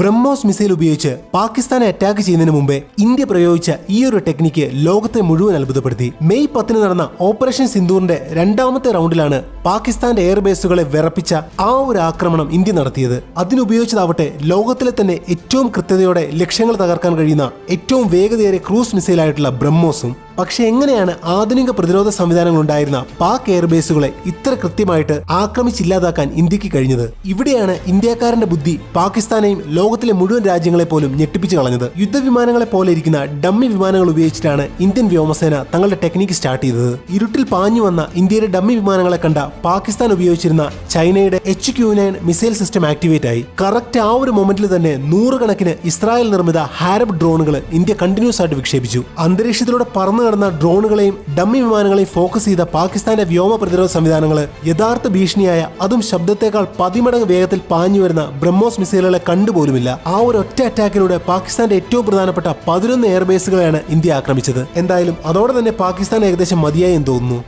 BrahMos missile ഉപയോഗിച്ച് പാകിസ്ഥാനെ attack ചെയ്യുന്നതിന് മുമ്പേ ഇന്ത്യ പ്രയോഗിച്ച ഈ ഒരു ടെക്നിക്ക് ലോകത്തെ മുഴുവൻ അത്ഭുതപ്പെടുത്തി. മെയ് പത്തിന് നടന്ന ഓപ്പറേഷൻ സിന്ദൂറിന്റെ രണ്ടാമത്തെ റൗണ്ടിലാണ് പാകിസ്ഥാന്റെ എയർബേസുകളെ വിറപ്പിച്ച ആ ഒരു ആക്രമണം ഇന്ത്യ നടത്തിയത്. അതിനുപയോഗിച്ചതാവട്ടെ ലോകത്തിലെ തന്നെ ഏറ്റവും കൃത്യതയോടെ ലക്ഷ്യങ്ങൾ തകർക്കാൻ കഴിയുന്ന ഏറ്റവും വേഗതയേറിയ ക്രൂസ് മിസൈലായിട്ടുള്ള ബ്രഹ്മോസും. പക്ഷെ എങ്ങനെയാണ് ആധുനിക പ്രതിരോധ സംവിധാനങ്ങൾ ഉണ്ടായിരുന്ന പാക് എയർബേസുകളെ ഇത്ര കൃത്യമായിട്ട് ആക്രമിച്ചില്ലാതാക്കാൻ ഇന്ത്യയ്ക്ക് കഴിഞ്ഞത്? ഇവിടെയാണ് ഇന്ത്യക്കാരന്റെ ബുദ്ധി പാകിസ്ഥാനെയും ലോകത്തിലെ മുഴുവൻ രാജ്യങ്ങളെ പോലും ഞെട്ടിപ്പിച്ചു കളഞ്ഞത്. യുദ്ധവിമാനങ്ങളെ പോലെ ഇരിക്കുന്ന ഡമ്മി വിമാനങ്ങൾ ഉപയോഗിച്ചിട്ടാണ് ഇന്ത്യൻ വ്യോമസേന തങ്ങളുടെ ടെക്നിക്ക് സ്റ്റാർട്ട് ചെയ്തത്. ഇരുട്ടിൽ പാഞ്ഞു വന്ന ഇന്ത്യയുടെ ഡമ്മി വിമാനങ്ങളെ കണ്ട പാകിസ്ഥാൻ ഉപയോഗിച്ചിരുന്ന ചൈനയുടെ H Q nine missile system activate ആയി. കറക്റ്റ് ആ ഒരു മൊമെന്റിൽ തന്നെ നൂറുകണക്കിന് ഇസ്രായേൽ നിർമ്മിത ഹാരബ് ഡ്രോണുകൾ ഇന്ത്യ കണ്ടിന്യൂസ് ആയിട്ട് വിക്ഷേപിച്ചു. അന്തരീക്ഷത്തിലൂടെ പറന്നു കിടന്ന ഡ്രോണുകളെയും ഡമ്മി വിമാനങ്ങളെയും ഫോക്കസ് ചെയ്ത പാകിസ്ഥാന്റെ വ്യോമ പ്രതിരോധ സംവിധാനങ്ങൾ യഥാർത്ഥ ഭീഷണിയായ അതും ശബ്ദത്തേക്കാൾ പതിമടങ്ങ് വേഗത്തിൽ പാഞ്ഞു വരുന്ന ബ്രഹ്മോസ് മിസൈലുകളെ കണ്ടുപോലുമില്ല. ആ ഒരു ഒറ്റ അറ്റാക്കിലൂടെ പാകിസ്ഥാന്റെ ഏറ്റവും പ്രധാനപ്പെട്ട പതിനൊന്ന് എയർബേസുകളെയാണ് ഇന്ത്യ ആക്രമിച്ചത്. എന്തായാലും അതോടെ തന്നെ പാകിസ്ഥാൻ ഏകദേശം മതിയായി എന്ന് തോന്നുന്നു.